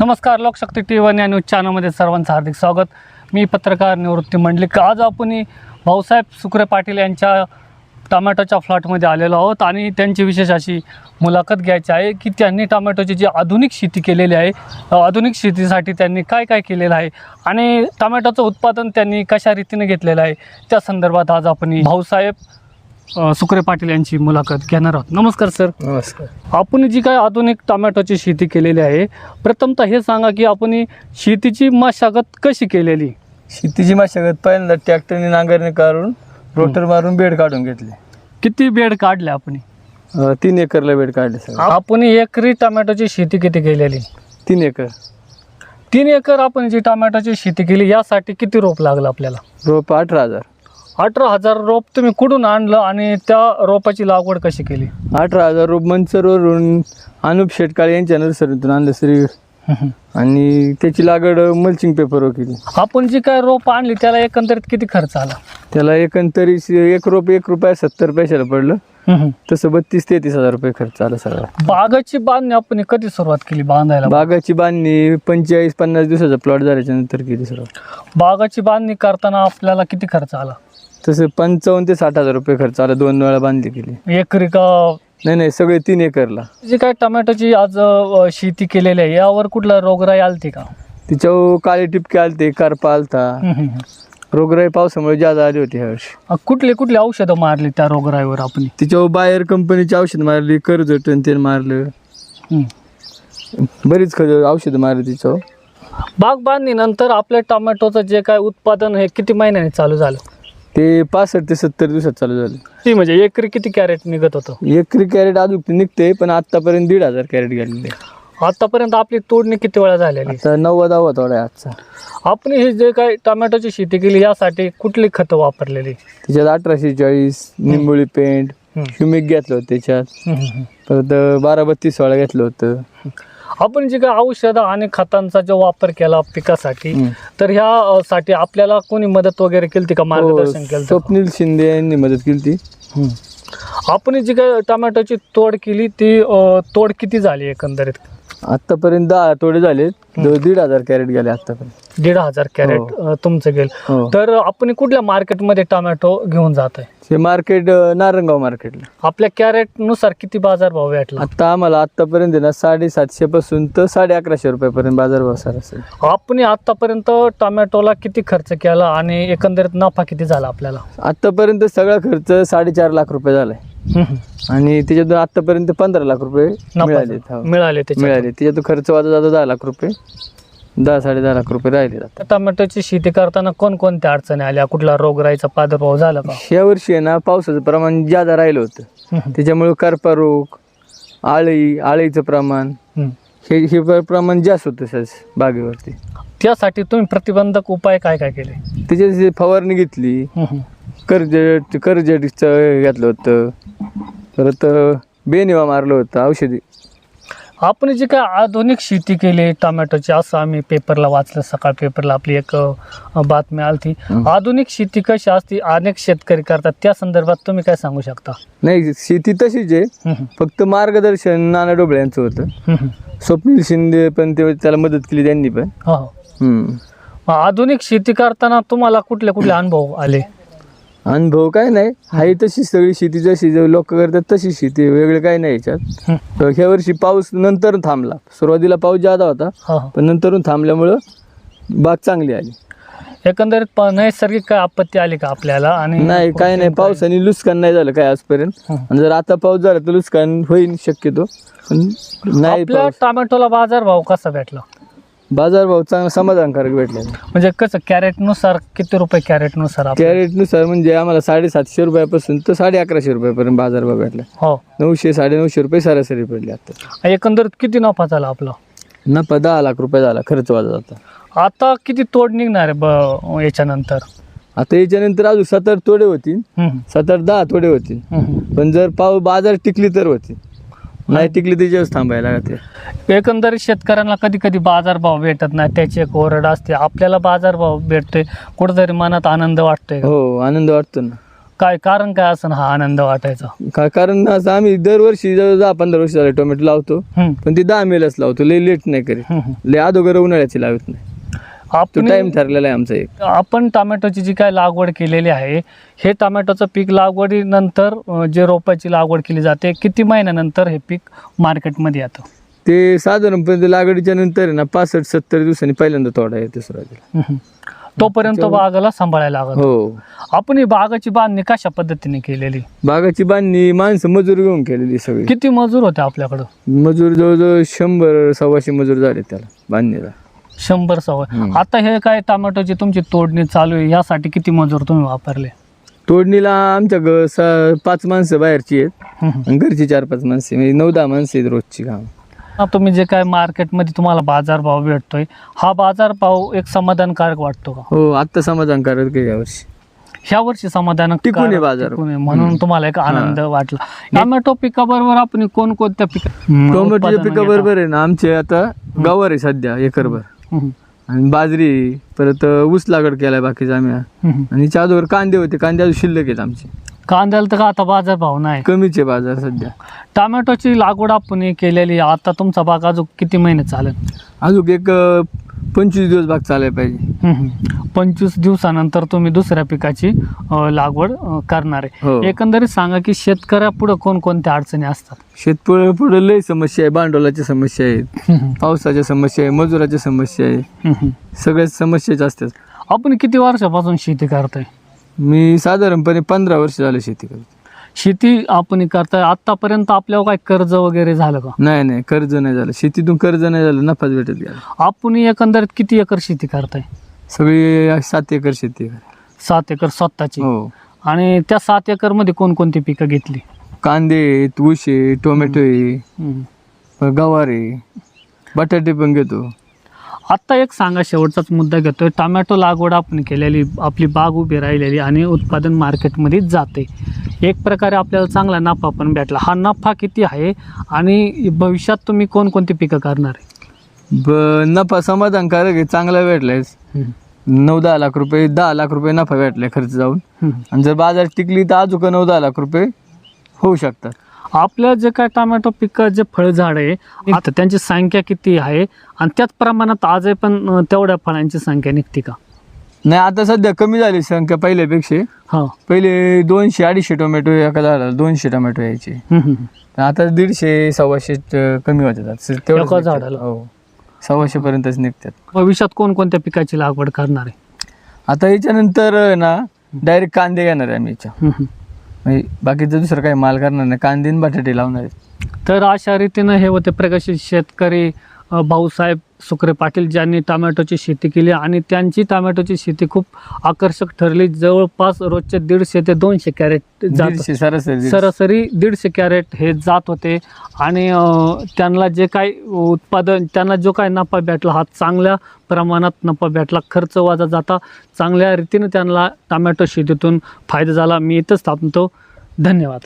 नमस्कार Lokshakti T V या news चॅनलमध्ये सर्वांचं हार्दिक स्वागत. मी पत्रकार निवृत्ती मंडलिक. आज आपण भाऊसाहेब सुकरे पाटील यांच्या टोमॅटोच्या फ्लॉटमध्ये आलेलो आहोत आणि त्यांची विशेष अशी मुलाखत घ्यायची आहे की त्यांनी टोमॅटोची जी आधुनिक शेती केलेली आहे आधुनिक शेतीसाठी त्यांनी काय काय केलेलं आहे आणि टोमॅटोचं उत्पादन त्यांनी कशा रीतीने घेतलेलं आहे त्या संदर्भात आज आपण भाऊसाहेब अ, सुकरे पाटील यांची मुलाखत घेणार आहोत. नमस्कार सर. नमस्कार. आपण जी काय आधुनिक टोमॅटोची शेती केलेली आहे प्रथमतः हे सांगा की आपण ही शेतीची मशागत कशी केलेली? शेतीची मशागत पहिल्यांदा ट्रॅक्टरने नांगरणी काढून रोटर मारून बेड काढून घेतले. किती बेड काढले आपण? अं, तीन एकरला बेड काढले सगळं. आपण एकरी टोमॅटोची शेती किती केलेली? तीन एकर. तीन एकर आपण जी टोमॅटोची शेती केली यासाठी किती रोप लागलं आपल्याला? रोप अठरा हजार. अठरा हजार रोप तुम्ही कुठून आणलं आणि त्या रोपाची लागवड कशी केली? अठरा हजार रोप मनसरवरून अनुप शेटकाळे यांच्या नर्सरीतून आणलं श्री आणि त्याची लागवड मल्चिंग पेपरवर केली. आपण जी काय रोप आणली त्याला एकंदरीत किती खर्च आला? त्याला एकंदरी एक रोप एक रुपया सत्तर पैशाला पडलं. तसं बत्तीस तेहतीस हजार रुपये खर्च आला सगळा. बागाची बांधणी आपण कधी सुरुवात केली बांधायला? बागाची बांधणी पंचेचाळीस पन्नास दिवसाचा प्लॉट झाल्याच्यानंतर केली सर्व बागाची बांधणी करताना आपल्याला किती खर्च आला? तसं पंचावन्न ते साठ हजार रुपये खर्च. आला दोन वेळा बांधली केली. एकरी का? नाही नाही सगळे तीन एकरला. जी काय टोमॅटोची आज अ, शेती केलेली आहे यावर कुठला रोगराई आलती का? तिच्यावर काळे टिपके आलते करपा आलता. रोगराई पावसामुळे जादा आली होती ह्यावर्षी अ, कुठले कुठले औषधं मारली त्या रोगराईवर आपण? तिच्यावर बायर कंपनीची औषध मारली कर्ज ते मारलं. बरीच खत औषधं मारली तिच्यावर. बाग बांधणीनंतर आपल्या टोमॅटोचं जे काय उत्पादन हे किती महिन्याने चालू झालं? ते पासष्ट ते सत्तर दिवसात चालू झालं. ती म्हणजे एकरी किती कॅरेट निघत होतं? एकरी कॅरेट अजून ते निघते पण आतापर्यंत दीड हजार कॅरेट गेलेले. आतापर्यंत आपली तोडणी किती वेळा झालेली? आता नव्वद आवा थोडा आहे आजचा. आपण ही जे काय टोमॅटोची शेती केली यासाठी कुठली खतं वापरलेली? त्याच्यात अठराशे चाळीस निंबोळी पेंट ह्युमिक घेतलं होतं त्याच्यात. परत बारा बत्तीस सोळा घेतलं होतं. आपण जे काय औषधं आणि खतांचा जो वापर केला पिकासाठी. तर ह्या अ, साठी आपल्याला कोणी मदत वगैरे केली का? मार्गदर्शन हो, केलं स्वप्नील शिंदे यांनी मदत केली ती आपण जी काय टोमॅटोची तोड केली ती अ, तोड किती झाली एकंदरीत? आतापर्यंत दहा तोडे झाले. दीड हजार कॅरेट गेले आतापर्यंत दीड हजार कॅरेट अ, तुमचं गेल. हो. तर आपण कुठल्या मार्केटमध्ये टोमॅटो घेऊन जात आहे हे मार्केट नारंगाव मार्केटला. आपल्या कॅरेटनुसार किती बाजार भाव भेटला आता आम्हाला आतापर्यंत ना साडेसातशे पासून तर साडे अकराशे रुपयापर्यंत बाजारभाव सर असेल आपण आतापर्यंत टोमॅटोला किती खर्च केला आणि एकंदरीत नफा किती झाला आपल्याला? आतापर्यंत सगळा खर्च साडेचार लाख रुपये झालाय. आणि त्याच्यातून आतापर्यंत पंधरा लाख रुपये नफा मिळाले हो. मिळाले त्याच्यात मिळाले. त्याच्यातून खर्च वाजा जाता दहा लाख रुपये. दहा साडे दहा लाख रुपये राहिले आता. टोमॅटोची शेती करताना कोणकोणत्या अडचणी आल्या? कुठला रोगराईचा प्रादुर्भाव झाला का? ह्या वर्षी आहे ना पावसाचं प्रमाण जादा राहिलं होतं. त्याच्यामुळे करपा रोग आळी आळीचं प्रमाण. हे हे प्र- प्रमाण जास्त होतं सहज बागेवरती. त्यासाठी तुम्ही प्रतिबंधक उपाय काय काय केले? त्याच्यात फवारणी घेतली कर्ज कर्जचं घेतलं होतं. परत बेनिवा मारलं होतं औषधी. आपण जी काय आधुनिक शेती केली टोमॅटोची असं आम्ही पेपरला वाचलं सकाळ पेपरला आपली एक बातमी आलती. हं. आधुनिक शेती कशी असते अनेक शेतकरी करतात त्या संदर्भात तुम्ही काय सांगू शकता? नाही शेती तशीच आहे. फक्त मार्गदर्शन नाना डोबळे यांचं होतं. स्वप्नील शिंदे पण ते त्याला मदत केली त्यांनी पण. हो हो. आधुनिक शेती करताना तुम्हाला कुठले कुठले अनुभव आले? अनुभव काय नाही. हाही तशी सगळी शेती जशी लोक करतात तशी शेती. वेगळं काय नाही याच्यात. ह्या वर्षी पाऊस नंतर थांबला. सुरुवातीला पाऊस जादा होता. पण नंतरून थांबल्यामुळं बाग चांगली आली. एकंदरीत नैसर्गिक काय आपत्ती आली का आपल्याला? आणि नाही काय नाही. पावसाने नुकसान नाही झालं काय आजपर्यंत. आणि जर आता पाऊस झाला तर नुकसान होईल शक्यतो. पण नाही पाऊस. टोमॅटोला बाजार भाव कसा भेटला? बाजारभाव चांगला समाधानकारक भेटला. म्हणजे कसं कॅरेटनुसार किती रुपये कॅरेटनुसार आपल्याला? कॅरेटनुसार म्हणजे आम्हाला साडेसातशे रुपयापासून तर साडे अकराशे रुपयापर्यंत बाजारभाव भेटला. हो. नऊशे साडेनऊशे रुपये सरासरी पडले आता. एकंदरीत किती नफा झाला आपला? नफा दहा लाख रुपये झाला खर्च वाजा जाता आता किती तोड निघणार आहे ब याच्यानंतर? आता याच्यानंतर अजून सात आठ तोडे होतील. हम्म, सात आठ दहा तोडे होतील. हम्म. पण जर पाव बाजार टिकली तर होतील. नाही टिकली त्याच्यावर थांबायला लागते. एकंदरीत शेतकऱ्यांना कधी कधी बाजारभाव भेटत नाही. त्याची एक ओरड असते. आपल्याला बाजारभाव भेटतोय कुठेतरी मनात आनंद वाटतोय. हो आनंद वाटतो ना. काय कारण काय असं हा आनंद वाटायचा? का कारण असं आम्ही दरवर्षी जवळ दहा पंधरा वर्ष झाले टोमॅटो लावतो. हम्म, पण ती दहा मेलच लावतो. लय लेट नाही करीत. हम्म, हम्म. लय अदोगर उन्हाळ्याची लावत नाही. तो आपण टाइम ठरलेला आहे आमचा एक. आपण टोमॅटोची जी काय लागवड केलेली आहे हे टोमॅटोचं पीक लागवडीनंतर अं, जे रोपाची लागवड केली जाते किती महिन्यानंतर हे पीक मार्केटमध्ये येतं? ते साधारणपणे लागवडीच्या नंतर आहे ना पासष्ट सत्तर दिवसांनी पहिल्यांदा तोडा येते सुरुवातीला. हम्म. तोपर्यंत बागाला सांभाळायला लागत. हो. आपण ही बागाची बांधणी कशा पद्धतीने केलेली? बागाची बांधणी माणसं मजूर घेऊन केलेली सगळी. किती मजूर होते आपल्याकडं? मजूर जवळजवळ शंभर सव्वाशे मजूर झाले त्याला बांधणीला. शंभर सवय. हम्म. आता हे काय टोमॅटोची तुमची तोडणी चालू आहे यासाठी किती मजूर तुम्ही वापरले? तोडणीला आमच्या ग सा- पाच माणसं बाहेरची आहेत. हम्म. आणि घरची चार पाच माणसं म्हणजे नऊ दहा माणसं आहेत रोजची काम आता तुम्ही जे काय मार्केटमध्ये तुम्हाला बाजारभाव भेटतोय हा बाजारभाव एक समाधानकारक वाटतो का? हो आत्ता समाधानकारक आहे यावर्षी ह्या वर्षी समाधान टिकून आहे बाजार. म्हणून तुम्हाला एक आनंद वाटला. टोमॅटो पिकाबरोबर आपण कोणकोणत्या पिका टोमॅटोच्या पिकाबरोबर आहे ना आमचे आता गवार आहे सध्या एकरभर. आणि बाजरी परत ऊस लागवड केलाय बाकीचा आम्ही. आणि चादोर कांदे होते कांदे अजून शिल्लक आहेत आमचे कांद्याला तर का आता बाजारभाव नाही कमीचे बाजार सध्या टोमॅटोची लागवड आपण ही केलेली. आता तुमचा बाग अजून किती महिने चालेल अजून एक पंचवीस दिवस बाग चालायला पाहिजे. पंचवीस दिवसानंतर तुम्ही दुसऱ्या पिकाची अ, लागवड अ, करणार हो. आहे एकंदरीत सांगा की शेतकऱ्यापुढं कोणकोणत्या अडचणी असतात? शेतपुढे पुढे लय समस्या आहे भांडवलाच्या समस्या आहेत पावसाच्या समस्या आहे मजुराच्या समस्या आहे. सगळ्याच समस्याच असतात. आपण किती वर्षापासून शेती करताय? मी साधारणपणे पंधरा वर्ष झाले शेती करतो शेती आपण करताय आतापर्यंत आपल्यावर काय कर्ज वगैरे झालं का? नाही नाही कर्ज नाही झालं. शेतीतून कर्ज नाही झालं नफाच भेटत गेला. आपण एकंदरीत किती एकर शेती करताय? सगळी सात एकर शेती आहे. सात एकर स्वतःची. हो. आणि त्या सात एकरमध्ये कोणकोणती पिकं घेतली? कांदे आहेत, ऊस आहे. टोमॅटो आहे गवार आहे. बटाटे पण घेतो. आत्ता एक सांगा शेवटचाच मुद्दा घेतोय. टोमॅटो लागवड आपण केलेली आपली बाग उभी राहिलेली आणि उत्पादन मार्केटमध्ये जाते. एक प्रकारे आपल्याला चांगला नफा पण भेटला. हा नफा किती आहे आणि भविष्यात तुम्ही कोणकोणती पिकं करणार आहे? ब नफा समाधानकारक आहे चांगला भेटलाय. नऊ दहा लाख रुपये दहा लाख रुपये नफा भेटलाय खर्च जाऊन. आणि जर बाजार टिकली तर अजून नऊ दहा लाख रुपये होऊ शकतात. आपल्या जे काय टोमॅटो पिकं जे फळझाड आहे आता त्यांची संख्या किती आहे? आणि त्याच प्रमाणात आजही पण अं, तेवढ्या फळांची संख्या निघते का? नाही आता सध्या कमी झाली संख्या पहिल्यापेक्षा. हा. पहिले दोनशे अडीचशे टोमॅटो एका झाडाला दोनशे टोमॅटो यायचे. पण आता दीडशे सव्वाशे कमी होतात एका. झाडाला? हो. सव्वाशे पर्यंतच निघतात. भविष्यात कोणकोणत्या पिकाची लागवड करणार आहे? आता याच्यानंतर ना डायरेक्ट कांदे घेणार आहे आम्ही याच्या. हम्म. म्हणजे बाकीचं दुसरं काही माल करणार नाही. कांदे आणि बटाटे लावणार आहेत. तर अशा रीतीनं हे होते प्रगतशील शेतकरी भाऊसाहेब सुक्रे पाटील ज्यांनी टोमॅटोची शेती केली आणि त्यांची टोमॅटोची शेती खूप आकर्षक ठरली. जवळपास रोजचे दीडशे ते दोनशे कॅरेट जात सरासरी दीडशे. सरासरी दीडशे कॅरेट हे जात होते. आणि त्यांना जे काही उत्पादन त्यांना जो काही नफा भेटला हा चांगल्या प्रमाणात नफा भेटला. खर्च वाजा जाता चांगल्या रीतीने त्यांना टोमॅटो शेतीतून फायदा झाला. मी इथंच थांबतो. धन्यवाद.